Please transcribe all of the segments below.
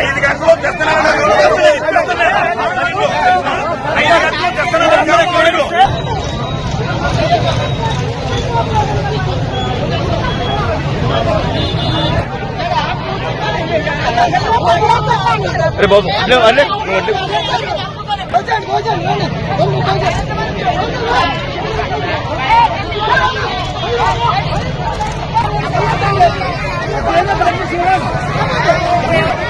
ఐదు గంటలు తెస్తున్నాడు అరే. బాబు అల్లే అల్లే Thank you.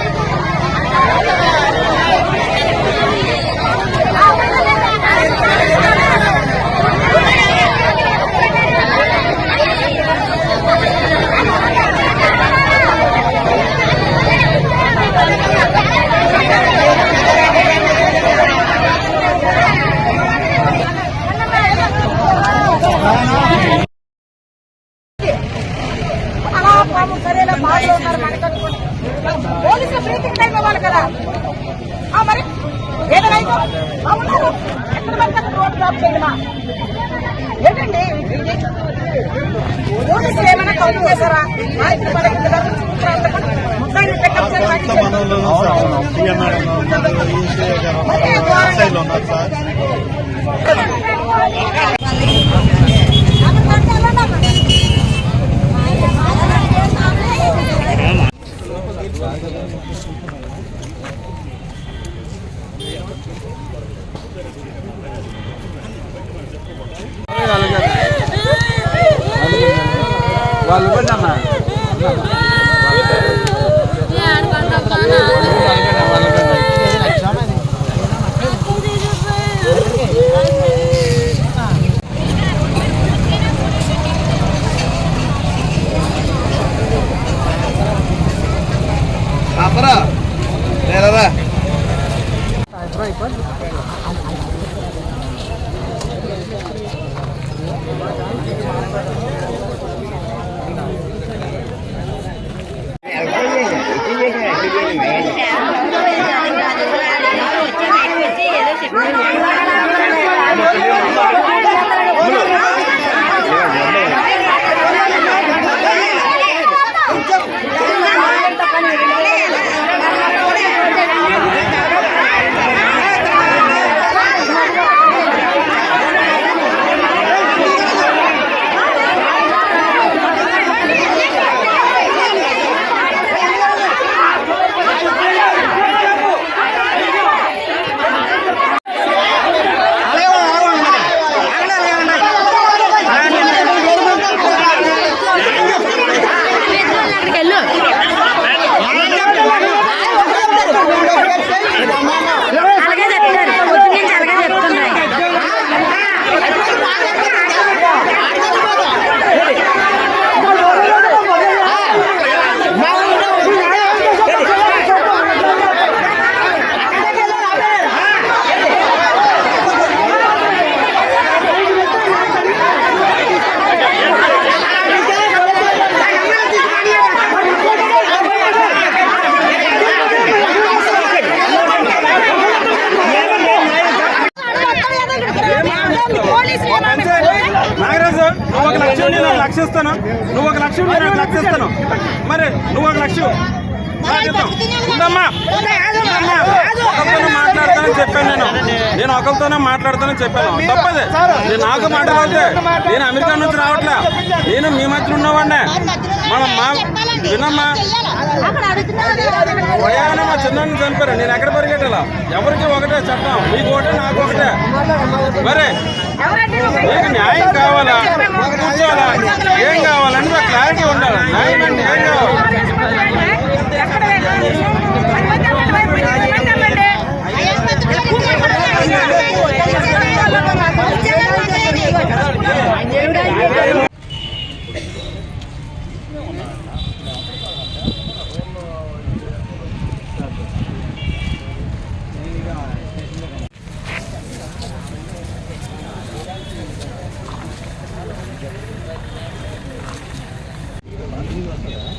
సరేలా బాధలో ఉన్నారు మనకనుకోండి పోలీసులు బ్రీతింగ్ టైం ఇవ్వాలి కదా. మరి ఏదైనా ఉన్నారు. ఎక్కడ పడితే రోడ్డు డ్రాప్ చేయడమా ఏంటండి? పోలీసులు ఏమైనా తప్పు చేశారా? మరి వాళ్ళు ఇవ్వండి ఒకరితోనే మాట్లాడతానని చెప్పాను నేను. నేను ఒకరితోనే మాట్లాడతానని చెప్పాను. తప్పదే. నేను నాకు మాట్లాడితే నేను అమెరికా నుంచి రావట్లే. నేను మీ మధ్యలో ఉన్నవాడినే. మనం మా వినమ్మా. వయాన మా చిన్నాన్ని చంపారు. నేను ఎక్కడ పరిగెట్టాలా? ఎవరికి ఒకటే చట్టం నీకు ఒకటే నాకు ఒకటే. మరి నీకు న్యాయం కావాలా? కూర్చోవాలా? ఏం కావాలని నాకు క్లారిటీ ఉండాలి? న్యాయం అంటే ఏం కావాలి?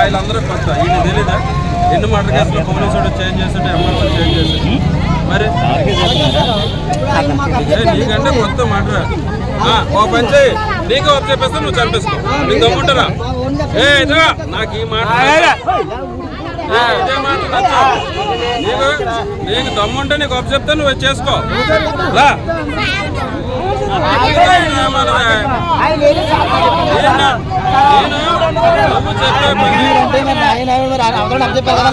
వీళ్ళందరూ కొత్త వీళ్ళు తెలీదా? ఎన్ని మర్డర్ కేసులు పోలీసు వాడు చేంజ్ చేస్తుంటే ఎంఆర్ఓ చేంజ్ చేస్తుంటే? మరి? నీకంటే కొత్త మర్డర్. ఓ పని చేయి. నీకు చెప్పేస్తే నువ్వు చంపేసుకో. నీకు దమ్ముంటారా ఏ నాకు ఈ మాట నీకు నీకు దమ్ముంటే నీకు ఒక చెప్తే నువ్వు అది చేసుకో రా చెప్పారు కదా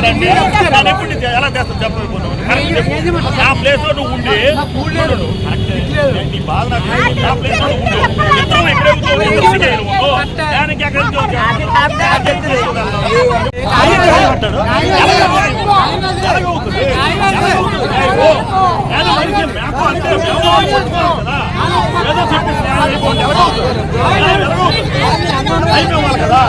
నేను ఎప్పుడు ఎలా చేస్తాను చెప్పకపోతున్నావు నా ప్లేస్లో నువ్వు ఉండి. నీ బాధ నాకు. నా ప్లేస్లో ఉండు ఇద్దరం ఇక్కడే. దానికి ఎక్కడ ఏదో చెప్పేసి? అయిపోవాలి కదా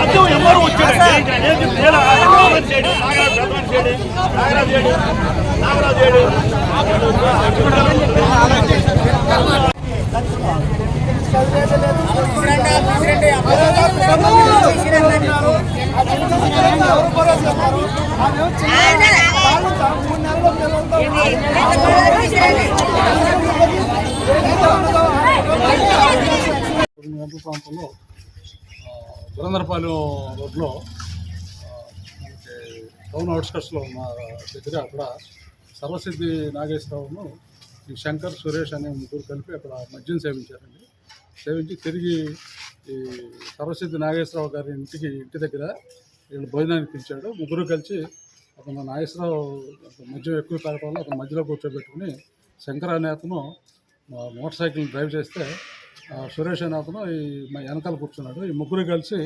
అదే ఎవరు వచ్చారండి ఇక్కడ ఏం చెప్తే ఎలా? ఎవరో మనిషి చేయడు. నాగరాజు పెద్ద మనిషి నాగరాజు చేయడు. నాగరాజు చేయడు. రెండు గంటల ప్రాంతంలో గురందరపాలెం రోడ్లో టౌన్ అవుట్స్కట్స్లో ఉన్న దగ్గర అక్కడ సర్వసిద్ధి నాగేశ్వరరావును ఈ శంకర్ సురేష్ అనే ముగ్గురు కలిపి అక్కడ మద్యం సేవించారండి. సేవించి తిరిగి ఈ సర్వసిద్ధి నాగేశ్వరరావు గారి ఇంటికి ఇంటి దగ్గర వీళ్ళు భోజనానికి పిలిచాడు. ముగ్గురు కలిసి అతను నాగేశ్వరరావు మద్యం ఎక్కువ తాగడం వల్ల అతను మధ్యలో కూర్చోబెట్టుకుని శంకర్ అనే అతను మోటార్ సైకిల్ డ్రైవ్ చేస్తే సురేష్ అనే అతను ఈ మా వెనకాల కూర్చున్నాడు. ఈ ముగ్గురు కలిసి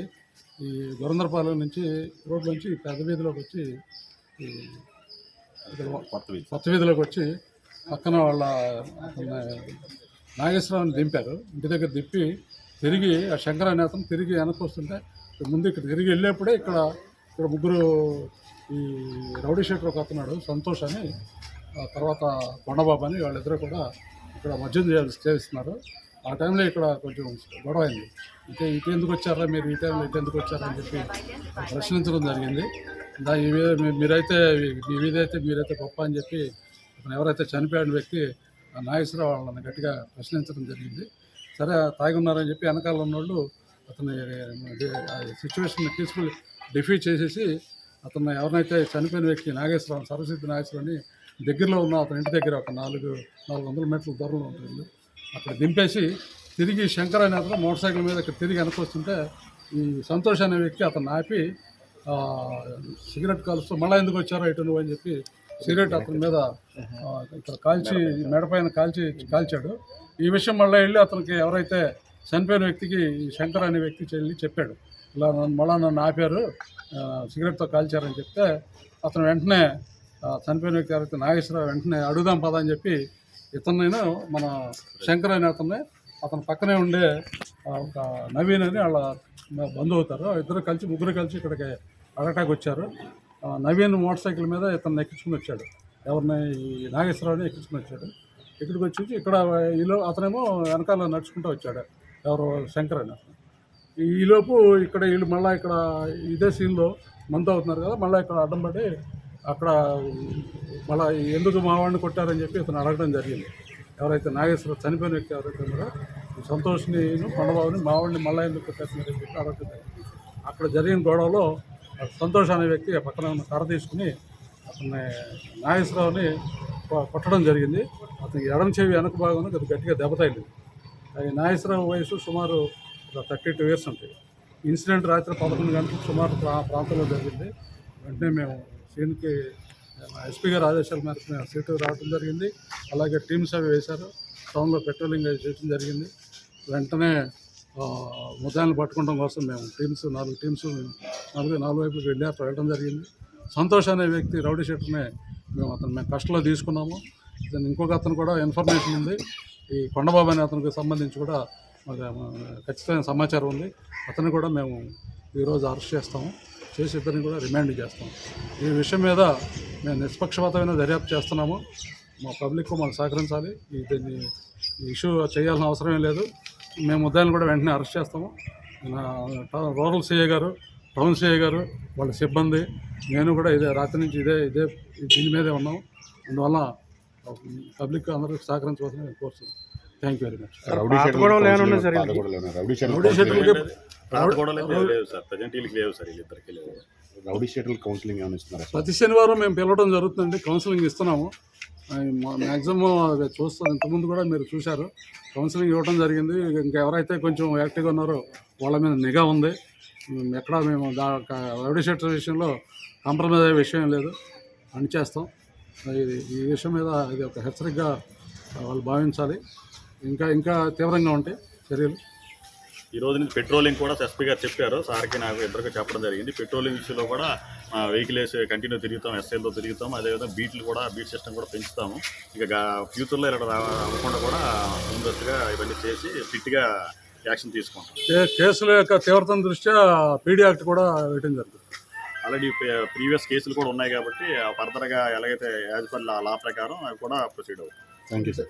ఈ గురందరపాలెం నుంచి రోడ్ నుంచి పెద్ద వీధిలోకి వచ్చి కొత్త వీధిలోకి వచ్చి పక్కన వాళ్ళ నాగేశ్వరరావుని దింపారు. ఇంటి దగ్గర దింపి తిరిగి ఆ శంకర్ అనే అతను తిరిగి వెనక్కి వస్తుంటే ముందు ఇక్కడ తిరిగి వెళ్ళేప్పుడే ఇక్కడ ఇక్కడ ముగ్గురు ఈ రౌడీ శేఖర్ ఒక అతన్నాడు సంతోష్ అని. ఆ తర్వాత కొండబాబు అని వాళ్ళిద్దరూ కూడా ఇక్కడ మద్యం చేయాలి చేస్తున్నారు. ఆ టైంలో ఇక్కడ కొంచెం గొడవ అయింది. అంటే ఇటు ఎందుకు వచ్చారా మీరు? ఈ టైంలో ఇటు ఎందుకు వచ్చారా అని చెప్పి ప్రశ్నించడం జరిగింది. దా ఈ మీద మీరైతే మీ మీదైతే మీరైతే గొప్ప అని చెప్పి అతను ఎవరైతే చనిపోయిన వ్యక్తి ఆ నాగేశ్వరరావు వాళ్ళని గట్టిగా ప్రశ్నించడం జరిగింది. సరే తాగి ఉన్నారని చెప్పి వెనకాల ఉన్నోళ్ళు అతని సిచ్యువేషన్ తీసుకుని డిఫీట్ చేసేసి అతను ఎవరినైతే చనిపోయిన వ్యక్తి నాగేశ్వరరావు సరస్వతి నాగేశ్వరని దగ్గరలో ఉన్న అతని ఇంటి దగ్గర ఒక నాలుగు నాలుగు వందల మీటర్ల దూరంలో ఉంటుంది. అక్కడ దింపేసి తిరిగి శంకర్ అనే అతను మోటార్ సైకిల్ మీద ఇక్కడ తిరిగి వెనక్కి ఈ సంతోష్ అనే వ్యక్తి అతను ఆపి సిగరెట్ కాలుస్తూ మళ్ళీ ఎందుకు వచ్చారో ఇటు నువ్వు అని చెప్పి సిగరెట్ అతని మీద ఇక్కడ కాల్చి మెడపైన కాల్చి కాల్చాడు. ఈ విషయం మళ్ళీ వెళ్ళి అతనికి ఎవరైతే చనిపోయిన వ్యక్తికి ఈ శంకర్ అనే వ్యక్తి వెళ్ళి చెప్పాడు. ఇలా నన్ను మళ్ళీ నన్ను ఆపారు సిగరెట్తో కాల్చారని చెప్తే అతను వెంటనే చనిపోయిన వ్యక్తి ఎవరైతే నాగేశ్వరరావు వెంటనే అడుగుదాం పదా అని చెప్పి ఇతన్నైనా మన శంకర్ అనే అతన్ని. అతని పక్కనే ఉండే ఒక నవీన్ అని వాళ్ళ బంధు అవుతారు ఇద్దరు కలిసి ముగ్గురు కలిసి ఇక్కడికి అడటాకి వచ్చారు. నవీన్ మోటార్ సైకిల్ మీద ఇతను ఎక్కించుకుని వచ్చాడు. ఎవరిని? ఈ నాగేశ్వరరావుని ఎక్కించుకుని వచ్చాడు. ఇక్కడికి వచ్చి ఇక్కడ ఈలో అతనేమో వెనకాల నడుచుకుంటూ వచ్చాడు. ఎవరు? శంకర్ అని ఈలోపు ఇక్కడ వీళ్ళు మళ్ళీ ఇక్కడ ఇదే సీన్లో మందు అవుతున్నారు కదా మళ్ళీ ఇక్కడ అడ్డం పడి అక్కడ మళ్ళీ ఎందుకు మావాడిని కొట్టారని చెప్పి ఇతను అడగడం జరిగింది. ఎవరైతే నాగేశ్వర చనిపోయిన వ్యక్తి ఎవరైతే ఉన్నారో సంతోష్ని కొండబాబుని మావాడిని మళ్ళీ ఎందుకు కొట్టేస్తున్నారని చెప్పి అడగడం జరిగింది. అక్కడ జరిగిన గొడవలో సంతోష్ అనే వ్యక్తి ఆ పక్కన ఉన్న కర్ర తీసుకుని అతన్ని నాగేశ్వరరావుని కొ- కొట్టడం జరిగింది. అతనికి ఎడం చెవి వెనక భాగంలో అది గట్టిగా దెబ్బ అది నాగేశ్వరరావు వయసు సుమారు థర్టీ టూ ఇయర్స్ ఉంటాయి. ఇన్సిడెంట్ రాత్రి పదకొండు గంటలకు సుమారు ప్రా ప్రాంతంలో జరిగింది. వెంటనే మేము సీన్కి ఎస్పీ గారి ఆదేశాల మేరకు మేము సీటు రావడం జరిగింది. అలాగే టీమ్స్ అవి వేశారు. టౌన్లో పెట్రోలింగ్ అవి చేయడం జరిగింది. వెంటనే ఆ, ముద్దాయిలను పట్టుకోవడం కోసం మేము టీమ్స్ నాలుగు టీమ్స్ నాలుగు నాలుగు వైపులకు వెళ్ళారు వెళ్ళడం జరిగింది. సంతోష్ అనే వ్యక్తి రౌడీ షెట్టర్ని మేము అతను మేము కష్టంలో తీసుకున్నాము. ఇతను ఇంకొక అతను కూడా ఇన్ఫర్మేషన్ ఉంది. ఈ కొండబాబు అనే అతనికి సంబంధించి కూడా మాకు ఖచ్చితమైన సమాచారం ఉంది. అతను కూడా మేము ఈరోజు అరెస్ట్ చేస్తాము. చేసి ఇద్దరిని కూడా రిమాండ్ చేస్తాం. ఈ విషయం మీద మేము నిష్పక్షపాతమైన దర్యాప్తు చేస్తున్నాము. మా పబ్లిక్ మాకు సహకరించాలి. ఈ దీన్ని ఇష్యూ చేయాల్సిన అవసరం లేదు. మేము ముద్దాయిని కూడా వెంటనే అరెస్ట్ చేస్తాము. రూరల్ సీఏ గారు టౌన్ సీఏ గారు వాళ్ళ సిబ్బంది నేను కూడా ఇదే రాత్రి నుంచి ఇదే ఇదే దీని మీదే ఉన్నాం అందువల్ల పబ్లిక్ అందరికీ సహకరించవలసిన కోరుతున్నాం. Thank you very much rowdy షీటర్లు rowdy షీటర్లు రౌడీ షీటర్లకి రాత్రి గొడవలు అయితే లేవు సార్. ప్రజెంట్ వీళ్ళకి లేవు సార్. వీళ్ళిద్దరికి లేవు. రౌడీ కౌన్సిలింగ్ ఏమైనా ఇస్తున్నారా సార్? ప్రతి శనివారం మేము పిలవడం జరుగుతుంది కౌన్సిలింగ్ ఇస్తున్నాము. మ్యాక్సిమం అది చూస్తాం. ఇంతకుముందు కూడా మీరు చూశారు. కౌన్సిలింగ్ ఇవ్వడం జరిగింది. ఇంకా ఎవరైతే కొంచెం యాక్టివ్గా ఉన్నారో వాళ్ళ మీద నిఘా ఉంది. ఎక్కడ మేము దా రౌడీ షెటర్ విషయంలో కాంప్రమైజ్ అయ్యే విషయం లేదు. అని చేస్తాం ఇది ఈ విషయం మీద ఇది ఒక హెచ్చరికగా వాళ్ళు భావించాలి. ఇంకా ఇంకా తీవ్రంగా ఉంటాయి చర్యలు. ఈ రోజు నుంచి పెట్రోలింగ్ కూడా ఎస్పీ గారు చెప్పారు. సార్కి నాకు ఇద్దరికి చెప్పడం జరిగింది. పెట్రోలింగ్ విషయంలో కూడా మా వెహికల్ వేసి కంటిన్యూ తిరుగుతాం ఎస్ఐలతో తిరుగుతాం. అదేవిధంగా బీట్లు కూడా బీట్ సిస్టమ్ కూడా పెంచుతాము. ఇక ఫ్యూచర్లో ఇలా రా- అవ్వకుండా కూడా ముందస్తుగా ఇవన్నీ చేసి ఫిట్గా యాక్షన్ తీసుకుంటాం. కేసుల యొక్క తీవ్రతను దృష్ట్యా పీడీ యాక్ట్ కూడా వేయడం జరుగుతుంది. ఆల్రెడీ ప్రీవియస్ కేసులు కూడా ఉన్నాయి కాబట్టి ఫర్దర్గా ఎలాగైతే యాజ్ పర్ లా ప్రకారం అవి కూడా ప్రొసీడ్ అవుతాయి. Thank you sir